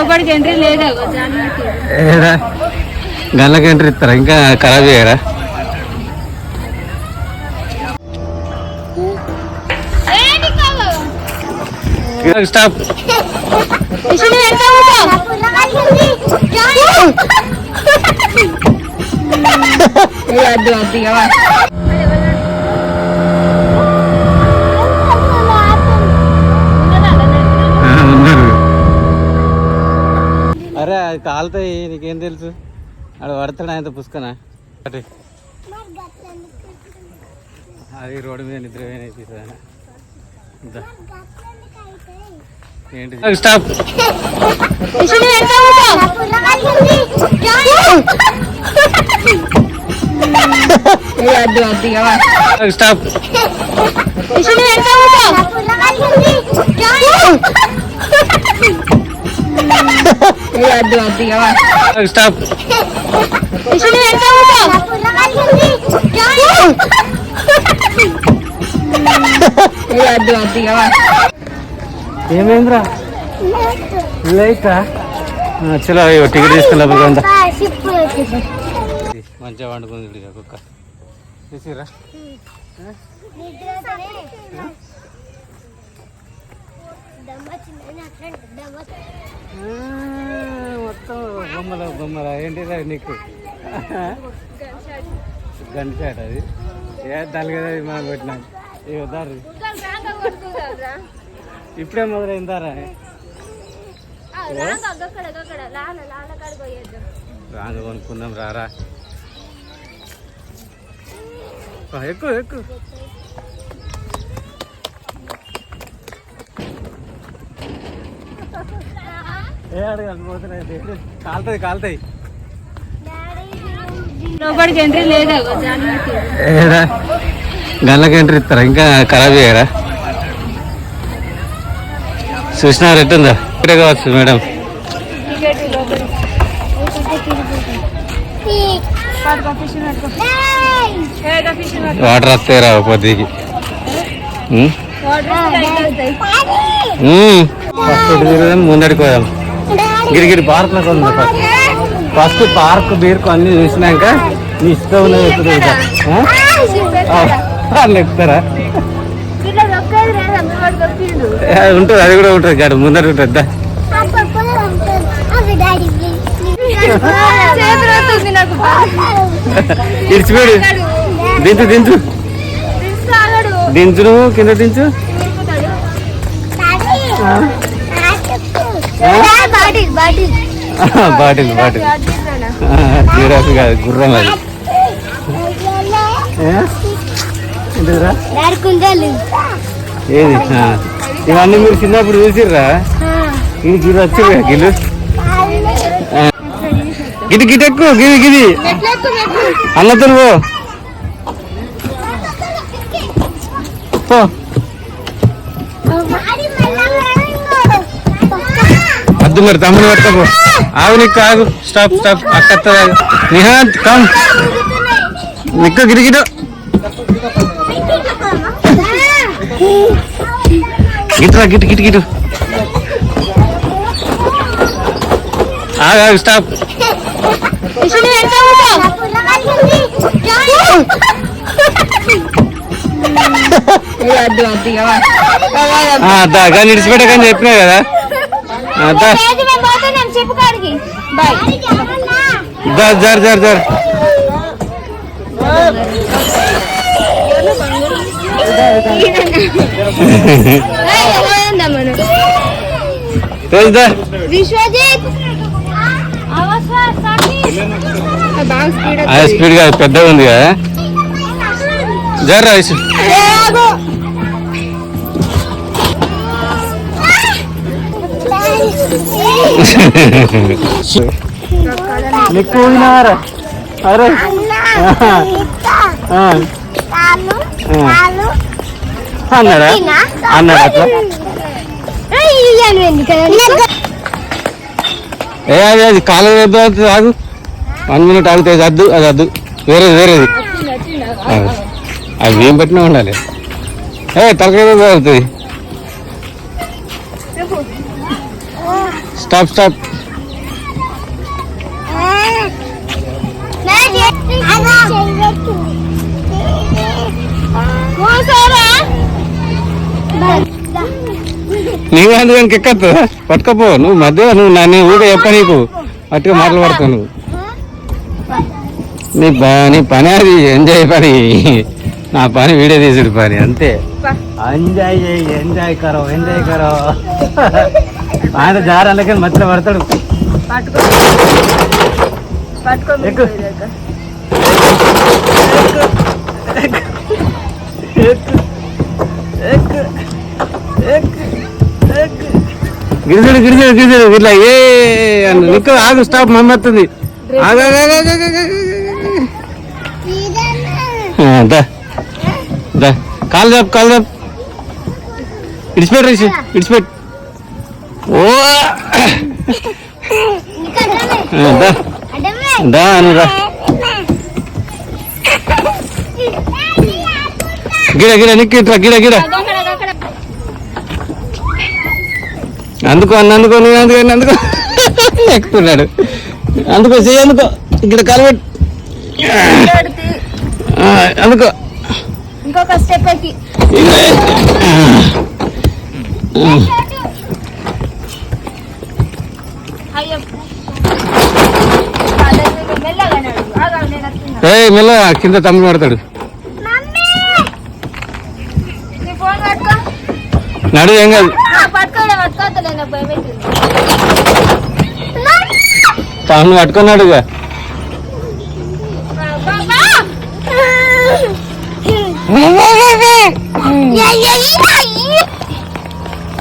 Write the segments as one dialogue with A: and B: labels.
A: లోపలికి ఎంట్రీ లేదా?
B: గల్లకి ఎంట్రీ ఇస్తారా? ఇంకా ఖరాబ్ చేయరా? స్టాప్
A: అద్దు అద్దు ఇక వా.
B: ఉన్నారు అరే అది కాలుతాయి నీకేం తెలుసు? ఆడ పడతాడు ఆయన పుష్కనా అటు అది రోడ్డు మీద నిద్ర ఏంటి స్టాప్. స్టాప్.
A: ఇక అద్దు అద్దు ఇక వా.
B: స్టాప్.
A: ఇక అద్దు అద్దు ఇక వా.
B: ఏమైందిరా? లేకా చలో అయ్యో టికెట్ వెళ్దాం మంచిగా వండుకుంది ఇక కుక్క. తీసిరా మొత్తం బొమ్మల బొమ్మల ఏంటిదా నీకు? గంట అది. ఏ అది మనం పెట్టినాం. ఏ దారి. ఇప్పుడే మొదలైందారా రాంగ కొనుక్కుందాం రారా. ఎక్కువ ఎక్కువ. ఏ పోతున్నాయి. కాలుతాయి కాలుతాయి.
A: లోపలికి ఎంట్రీ లేదా?
B: ఏడా? గల్లకి ఎంట్రీ ఇస్తారా? ఇంకా ఖరాబ్ చేయరా? చూసినారు ఎట్టుందా ఇక్కడే కావచ్చు మేడం. వాటర్ వస్తాయి రా పొద్దుకి. ముందడికి పోదాం గిరిగిరి పార్క్లో ఉంది ఫస్ట్ పార్క్ బీర్కు అన్ని చూసినాక నీ ఇష్టం ఉన్నది ఎక్కుతారా ఉంటుంది అది కూడా ఉంటుంది గాడు ముందర ఉంటుంది. ఇడిచిపోయాడు దించు దించు. దించు కింద దించు. బాటిల్ బాటిల్ జీరాఫ్ కాదు గుర్రం అది ఏది ఇవన్నీ మీరు చిన్నప్పుడు చూసిర్రా ఇది గిరి వచ్చి గిల్లు గిటి గిది గిది ఎక్కువ గిది గిది అన్నతో పో వద్దు మరి తమ్ముని పట్టుకోపో ఆగు నీకు ఆగు స్టాప్ స్టాప్. అక్క నిహాంత్ కమ్ నిక్క గిరిగిడ గిట్రా గిట్ గిట్ గిటు. ఆగు ఆగు స్టాప్ కానీ ఇడిచిపెట్టకని చెప్పినా కదా. ఆ, దా
A: చెప్పు కాడికి బాయ్
B: దా జర్ జర్ జర్ తెలుసా
A: విశ్వజిత్ బాగా స్పీడ్
B: ఆ స్పీడ్గా పెద్దగా ఉంది కదా జర్ అరే. ఆ, అన్నాడా? అన్నాడు అట్లా? ఏ అది అది కాలం ఆగు. వన్ మినిట్ ఆగితే అది అద్దు అది అద్దు. వేరేది వేరేది. అది ఏం పెట్టినా ఉండాలి. ఏ తలకాయ అవుతుంది స్టాప్ స్టాప్ నీవు అందుకని ఎక్కద్దు పట్టుకపో నువ్వు మధ్య నువ్వు నన్ను ఊగా చెప్ప నీకు. అట్టుగా మాటలు పడతావు నువ్వు. నీ ప నీ పని అది ఎంజాయ్ పని. నా పని వీడియో తీసుడు పని అంతే. ఎంజాయ్ చేయి ఎంజాయ్ కరో ఎంజాయ్ కరో. ఆయన జారాలకి మధ్యలో పడతాడు. గిరిజడు గిరిజడు గిరిజడు ఇట్లా ఏ నిక్కు ఆగు స్టాప్ మమ్మత్తుంది. ఆగు, ఆగు, ఆగు, ఆగు, ఆగు, ఆగు, ఆగు. ఆ, దా. దా. కాలు చాపు కాలు చాపు ఇడిచిపెట్టు ఇడిచిపెట్టు. ఓ! దా. దా అను రా. గిడ గిడ నిక్కు ఇట్రా గిడ గిడ. అందుకో అన్న అందుకో నువ్వు అందుకో అందుకో. ఎక్కుతున్నాడు. అందుకో చెయ్యి అందుకో. ఇక్కడ కలబెట్టు ఆ, అందుకో.
A: ఇంకొక స్టెప్ మెల్లగా
B: ఏ మెల్ల కింద తమ్ముడు పడతాడు. నడు ఏం కాదు. తమ్ముడు పట్టుకున్నాడుగా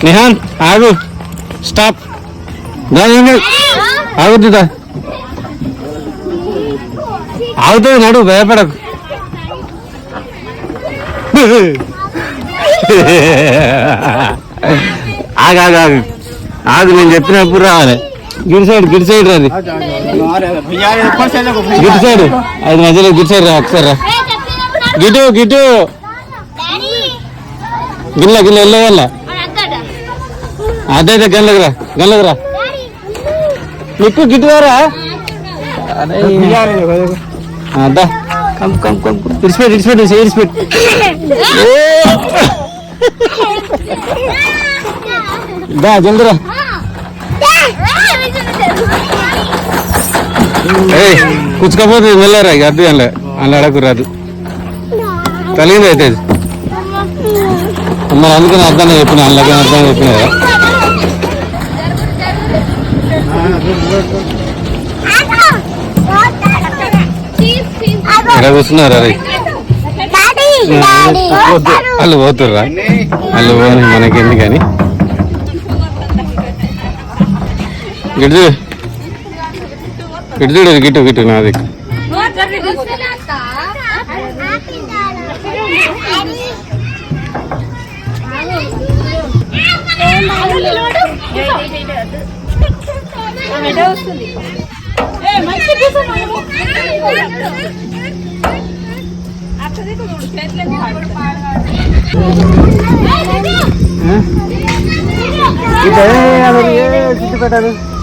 B: నిహాన్ ఆగు. స్టాప్ ఆగుతుందా ఆగుతుంది నడు భయపడకు. ఆగు ఆగు ఆగు. ఆగు నేను చెప్పినప్పుడు రావాలి. గిడి సైడ్ గిడి సైడ్ రాది. గిడి సైడ్ అది మధ్యలో గిడి సైడ్ రా ఒకసారి రా. గిటు గిటు. గిల్ల గిల్ల వెళ్ళ వెళ్ళ అదే అదే గన్లకు రా గన్లకు రా. నీకు గిట్టువారా అదా కమ్ కమ్ కమ్. ఇడిచిపెట్టు ఇడిచిపెట్టు ఇడిచిపెట్టు దా జల్దిరా ఏయ్ కుచ్చుకపోతుంది వెళ్ళారా? ఇక అర్థం అలా అలా అడకు రాదు. కలిగింది అయితే. మరి అందుకని అర్థం చెప్పిన అందుకని అర్థం చెప్పిన కదా. ఇక్కడ కూర్చున్నారు. వాళ్ళు పోతుర్రా? వాళ్ళు పోని మనకెందుకు కానీ? గిట్టు చూడు. గిట్టు గిట్టు నాది.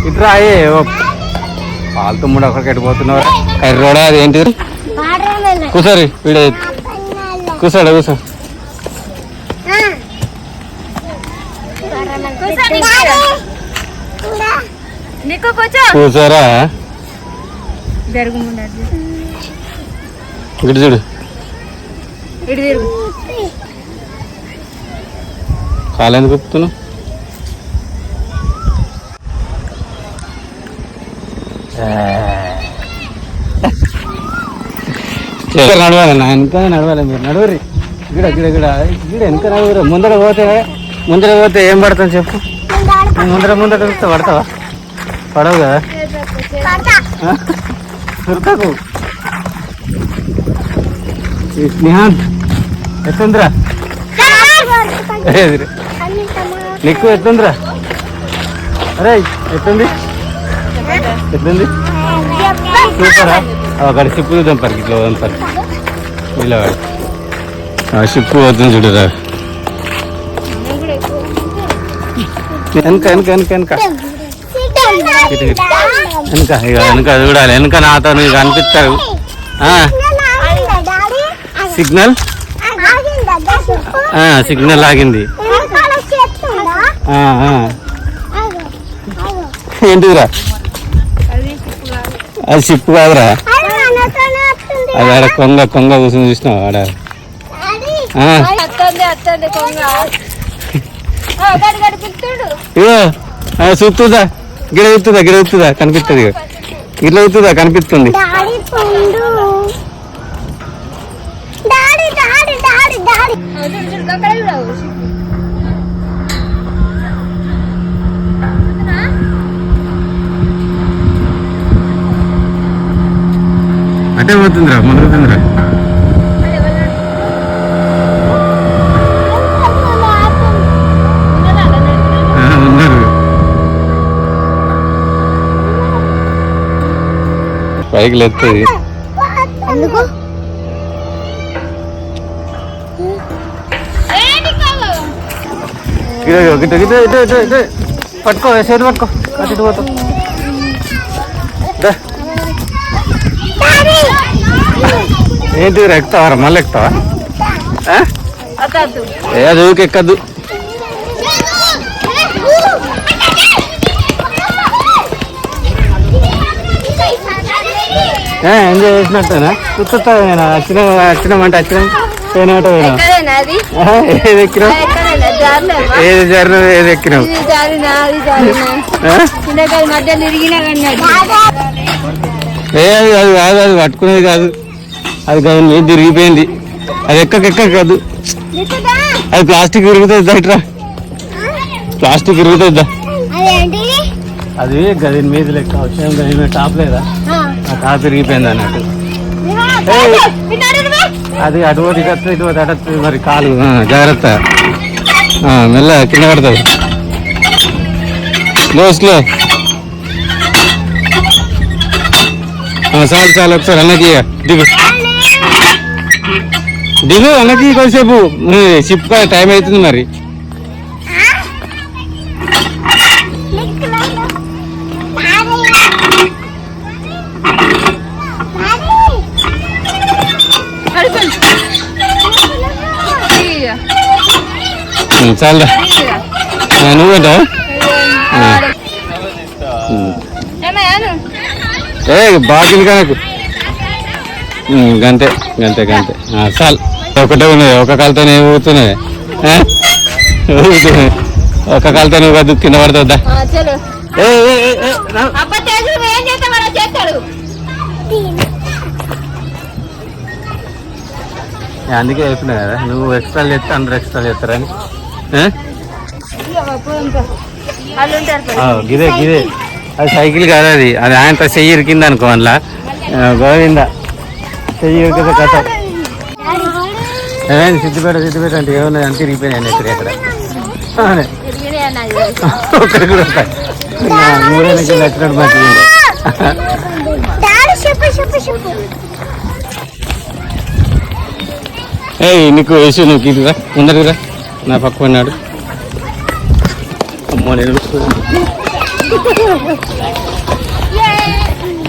B: ఇట్రా అయ్యే పాలు తమ్ముడు అక్కడికి ఎట్టిపోతున్నావు కర్రోడా అది ఏంటిది కూసరి వీడ కూసాడు కూసో
A: నీకు జరుగు
B: ఇటు చూడు.
A: ఇటు తిరుగు.
B: కాలు ఎందుకు చెప్తున్నావు నడవాలి నా వెనక నడవాలి మీరు? నడవరి. గిడ గిడ గిడ. గిడ వెనక నడవరు? ముందర పోతే ముందర పోతే ఏం పడతాను చెప్పు? ముందర ముందర పడతావా? పడవు కదా? ఈ స్నేహాంత్ ఎత్తుందిరా. నీకు ఎత్తుందిరా. అరే ఎత్తుంది. ఎత్తుంది. సూపరా? అక్కడ షిప్ చూద్దాం పరికి ఇట్లా పోదాం పరికి. ఇలా వాడు. ఆ షిప్ పోతుంది చూడరా. వెనక వెనక వెనక వెనక. వెనక ఇక వెనక చూడాలి. వెనక నాతో నీకు కనిపిస్తారు ఆ, సిగ్నల్? సిగ్నల్ ఆగింది. ఏంటిదిరా? అది షిప్ కాదురా. అది ఆడ కొంగ కొంగ కూర్చొని చూసినావు ఆడ? చూస్తుందా గిడ చూస్తుందా గిడ చూస్తుందా కనిపిస్తుంది. ఇట్లా చూస్తుందా కనిపిస్తుంది. అటే పోతుందిరా మొదలుతుందిరా ఆ, ఉన్నారు పైకి లేస్తుంది
C: ఎందుకు.
B: పట్టుకో చేతి పట్టుకో అటు పోతాం. దా. ఏంటి ఎక్కుతావరా మళ్ళీ ఎక్కుతావా? ఏ అది ఊరికి ఎక్కద్దు ఏ, ఎంజాయ్ చేసినట్టేనా? కూర్చుంటా నేను? వచ్చిన వచ్చినాం పోయినట్టు
A: అది?
B: ఆ, ఏది
A: జారలేవా
B: ఏది ఏది
A: జారినా అది తిరిగినా కన్నాడు
B: ఏ అది అది కాదు అది పట్టుకునేది కాదు. అది కాదు మీద తిరిగిపోయింది. అది ఎక్కక ఎక్క కాదు. అది ప్లాస్టిక్ విరుగుతుంది బయటరా ప్లాస్టిక్ విరుగుతుందా అది గది మీద లెక్క వచ్చాం గది మీద టాప్ లేదా? ఆ టాప్ విరిగిపోయింది అన్నట్టు అది అటు పోతే ఇటు వస్తుంది, ఇటు పోతే అటు వస్తుంది, మరి కాలు. జాగ్రత్త. మెల్ల కింద పడుతుంది. స్లో స్లో ఆ, చాలు చాలు ఒకసారి అన్నకి. దిగు. దిగు అన్నకి కొంచెంసేపు షిప్ టైం అవుతుంది మరి. ఉం, చాలురా. ఏ బాటిల్ కనుక గంటే గంతే గంతే చాలు. ఒకటే ఉన్నది ఒక కాలుతోనే ఊగుతున్నది ఆ? ఒక కాలుతో నువ్వు కాదు కింద పడుతుందా ఏ, అందుకే చెప్పినా కదా నువ్వు ఎక్స్ట్రా చేస్తే అందరు ఎక్స్ట్రా చేస్తారని గిదే గిదే. అది సైకిల్ కాదు అది. అది ఆయనతో చెయ్యి ఇరికింది అనుకో అందులో. గోవింద. చెయ్యి ఇరికితే కథ. ఏమైంది? సిద్ధిపేట సిద్ధిపేట అంటే ఏమన్నా అంటే ఇరిగిపోయినాయి ఎక్కడ ఎక్కడ అవునే.
A: తిరిగినాయి అన్నది
B: ఒక్కడికి కూడా మూడేళ్ళకి ఏయ్ నీకు వేసి నువ్వు ఇదిగా ముందరిగా నా పక్క అమ్మో నేను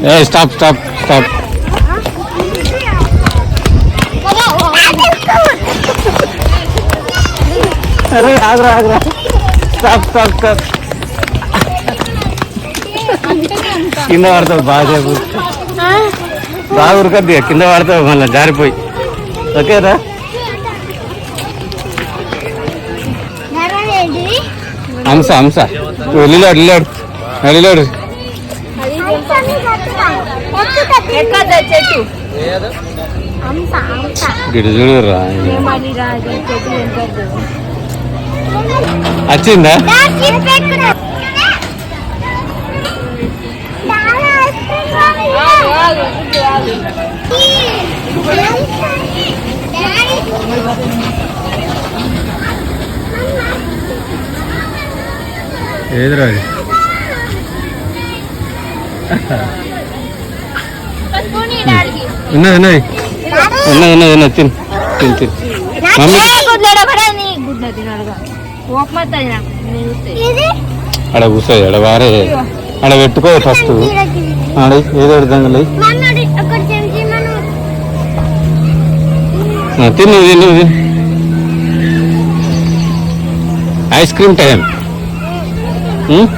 B: ఏ స్టాప్ స్టాప్ స్టాప్ అరే ఆగ్రా ఆగ్రా స్టాప్ స్టాప్ స్టాప్ కింద పడతావు బాగా. బాగా ఉరకద్ది కింద పడతావు మళ్ళీ జారిపోయి. ఓకేరా? హంస హంస. వెళ్ళిలాడు వెళ్ళాడు వెళ్ళిలాడు
C: అంతని కట్టురా ఎత్తు కట్టు
A: ఎక్కద్దు చెట్టు
C: అంత అంత
B: గిడి చూడురా
A: ఏమని రాదు చెట్టు ఎక్కద్దు
B: వచ్చిందా
C: డాడీ చెప్పు ఎక్కురా డాడీ
A: ఆగు, ఆగు, గుడ్డు, ఆగు.
B: ఏదిరా అది
A: ఫస్ట్ పోనీ డాడీకి.
B: ఉన్నది ఉన్నది ఉన్నది ఉన్నది ఉన్నది తిను తిను తిను మమ్మీ
A: ఏ గుడ్లోడా పడే నీ గుడ్లో తినాలిగా కోపం వస్తుంది నాకు నేను చూస్తే.
C: ఇది
B: ఆడ కూర్చోదు ఆడ వారే. అక్కడ పెట్టుకో ఫస్ట్. ఆడ ఏదో తిను తిను తిను. Ice cream time. 嗯？